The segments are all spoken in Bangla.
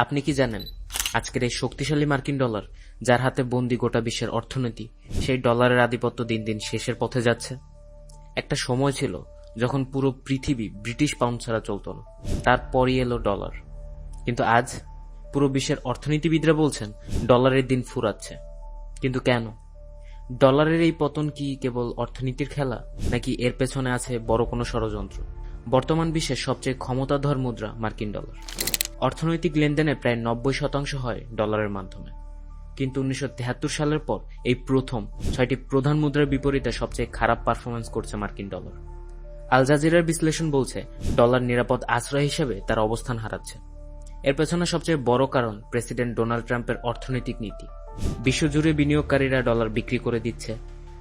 আপনি কি জানেন, আজকের এই শক্তিশালী মার্কিন ডলার, যার হাতে বন্দি গোটা বিশ্বের অর্থনীতি, সেই ডলারের আধিপত্য দিন দিন শেষের পথে যাচ্ছে? একটা সময় ছিল যখন পুরো পৃথিবী ব্রিটিশ পাউন্ড ছাড়া চলত না। তারপরই এলো ডলার। কিন্তু আজ পুরো বিশ্বের অর্থনীতিবিদরা বলছেন, ডলারের দিন ফুরাচ্ছে। কিন্তু কেন? ডলারের এই পতন কি কেবল অর্থনীতির খেলা, নাকি এর পেছনে আছে বড় কোনো ষড়যন্ত্র? বর্তমান বিশ্বের সবচেয়ে ক্ষমতাধর মুদ্রা মার্কিন ডলার। অর্থনৈতিক লেনদেনে প্রায় নব্বই শতাংশ হয় ডলারের মাধ্যমে। কিন্তু উনিশশো সালের পর এই প্রথম ছয়টি প্রধান মুদ্রার বিপরীতে সবচেয়ে খারাপ পারফরমেন্স করছে মার্কিন ডলার। আল জাজিরার বিশ্লেষণ বলছে, ডলার নিরাপদ আশ্রয় হিসেবে তার অবস্থান হারাচ্ছে। এর পেছনে সবচেয়ে বড় কারণ প্রেসিডেন্ট ডোনাল্ড ট্রাম্পের অর্থনৈতিক নীতি। বিশ্বজুড়ে বিনিয়োগকারীরা ডলার বিক্রি করে দিচ্ছে।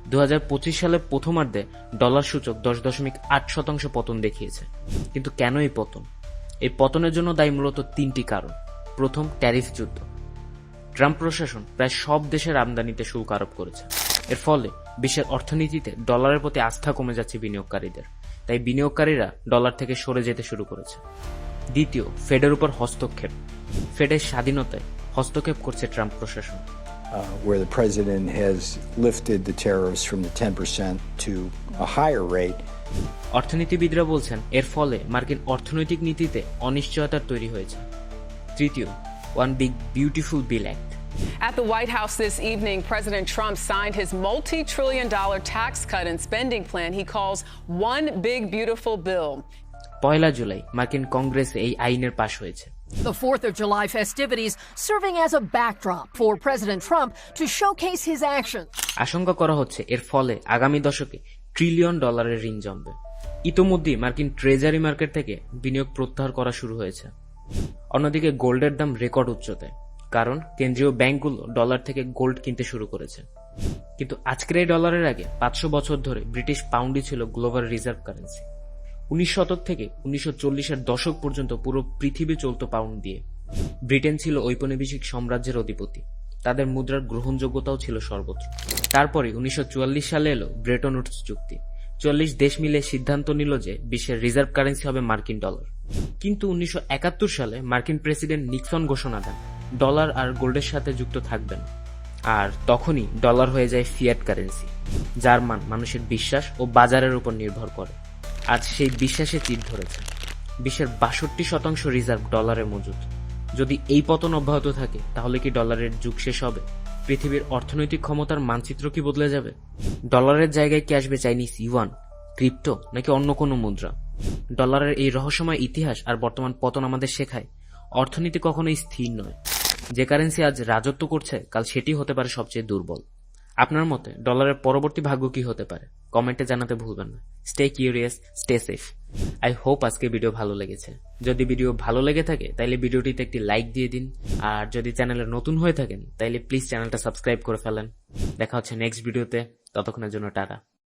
দু হাজার পঁচিশ সালের প্রথমার্ধে ডলার সূচক দশ দশমিক আট শতাংশ পতন দেখিয়েছে। কিন্তু কেন এই পতন? এই পতনের জন্য দায়ী মূলত তিনটি কারণ। প্রথম, ট্যারিফ যুদ্ধ। ট্রাম্প প্রশাসন প্রায় সব দেশের আমদানিতে শুল্ক আরোপ করেছে। এর ফলে বিশ্বের অর্থনীতিতে ডলারের প্রতি আস্থা কমে যাচ্ছে বিনিয়োগকারীদের। তাই বিনিয়োগকারীরা ডলার থেকে সরে যেতে শুরু করেছে। দ্বিতীয়, ফেডের উপর হস্তক্ষেপ। ফেডের স্বাধীনতায় হস্তক্ষেপ করছে ট্রাম্প প্রশাসন। Uh, where the president has lifted the tariffs from the 10% to a higher rate. অর্থনীতিবিদরা বলছেন এর ফলে মার্কিন অর্থনৈতিক নীতিতে অনিশ্চয়তার তৈরি হয়েছে তৃতীয় one big beautiful bill act At the White House this evening, President Trump signed his multi trillion dollar tax cut and spending plan he calls One Big Beautiful Bill. পয়লা জুলাই মার্কিন কংগ্রেসে এই আইনের পাশ হয়েছে The 4th of July festivities serving as a backdrop for President Trump to showcase his actions. আশঙ্কা করা হচ্ছে এর ফলে আগামী দশকে ট্রিলিয়ন ডলারের ঋণ জমবে। ইতোমধ্যেই মার্কিন ট্রেজারি মার্কেট থেকে বিনিয়োগ প্রত্যাহার করা শুরু হয়েছে। অন্যদিকে গোল্ডের দাম রেকর্ড উচ্চতায়, কারণ কেন্দ্রীয় ব্যাংকগুলো ডলার থেকে গোল্ড কিনতে শুরু করেছে। কিন্তু আজকের এই ডলারের আগে পাঁচশো বছর ধরে ব্রিটিশ পাউন্ডই ছিল গ্লোবাল রিজার্ভ কারেন্সি। উনিশ শতক থেকে উনিশশো চল্লিশের দশক পর্যন্ত পুরো পৃথিবী চলত পাউন্ড দিয়ে। ব্রিটেন ছিল ঔপনিবেশিক সাম্রাজ্যের অধিপতি। তাদের মুদ্রার গ্রহণযোগ্যতাও ছিল সর্বত্র। তারপরে উনিশশো চুয়াল্লিশ সালে এলো ব্রেটন উডস চুক্তি। চল্লিশ দেশ মিলে সিদ্ধান্ত নিল যে বিশ্বের রিজার্ভ কারেন্সি হবে মার্কিন ডলার। কিন্তু উনিশশো একাত্তর সালে মার্কিন প্রেসিডেন্ট নিক্সন ঘোষণা দেন, ডলার আর গোল্ডের সাথে যুক্ত থাকবেন আর তখনই ডলার হয়ে যায় ফিয়াট কারেন্সি, যার মান মানুষের বিশ্বাস ও বাজারের উপর নির্ভর করে। আজ সেই বিশ্বাসে চিট ধরেছে। বিশ্বের বাষট্টি শতাংশ রিজার্ভ ডলারে মজুদ। যদি এই পতন অব্যাহত থাকে, তাহলে কি ডলারের যুগ শেষ হবে? পৃথিবীর অর্থনৈতিক ক্ষমতার মানচিত্র কি বদলে যাবে? ডলারের জায়গায় কি আসবে চাইনিজ ইউয়ান, ক্রিপ্টো, নাকি অন্য কোনো মুদ্রা? ডলারের এই রহস্যময় ইতিহাস আর বর্তমান পতন আমাদের শেখায়, অর্থনীতি কখনোই স্থির নয়। যে কারেন্সি আজ রাজত্ব করছে, কাল সেটি হতে পারে সবচেয়ে দুর্বল। আপনার মতে, ডলারের পরবর্তী ভাগ্য কি হতে পারে? কমেন্টে জানাতে ভুলবেন না। Stay curious stay safe I hope আজকে ভিডিও ভালো লেগেছে। যদি ভিডিও ভালো লেগে থাকে তাহলে ভিডিওটিতে একটি লাইক দিয়ে দিন। আর যদি চ্যানেলে নতুন হয়ে থাকেন তাহলে প্লিজ চ্যানেলটা সাবস্ক্রাইব করে ফেলেন। দেখা হচ্ছে নেক্সট ভিডিওতে ততক্ষণের জন্য টাটা।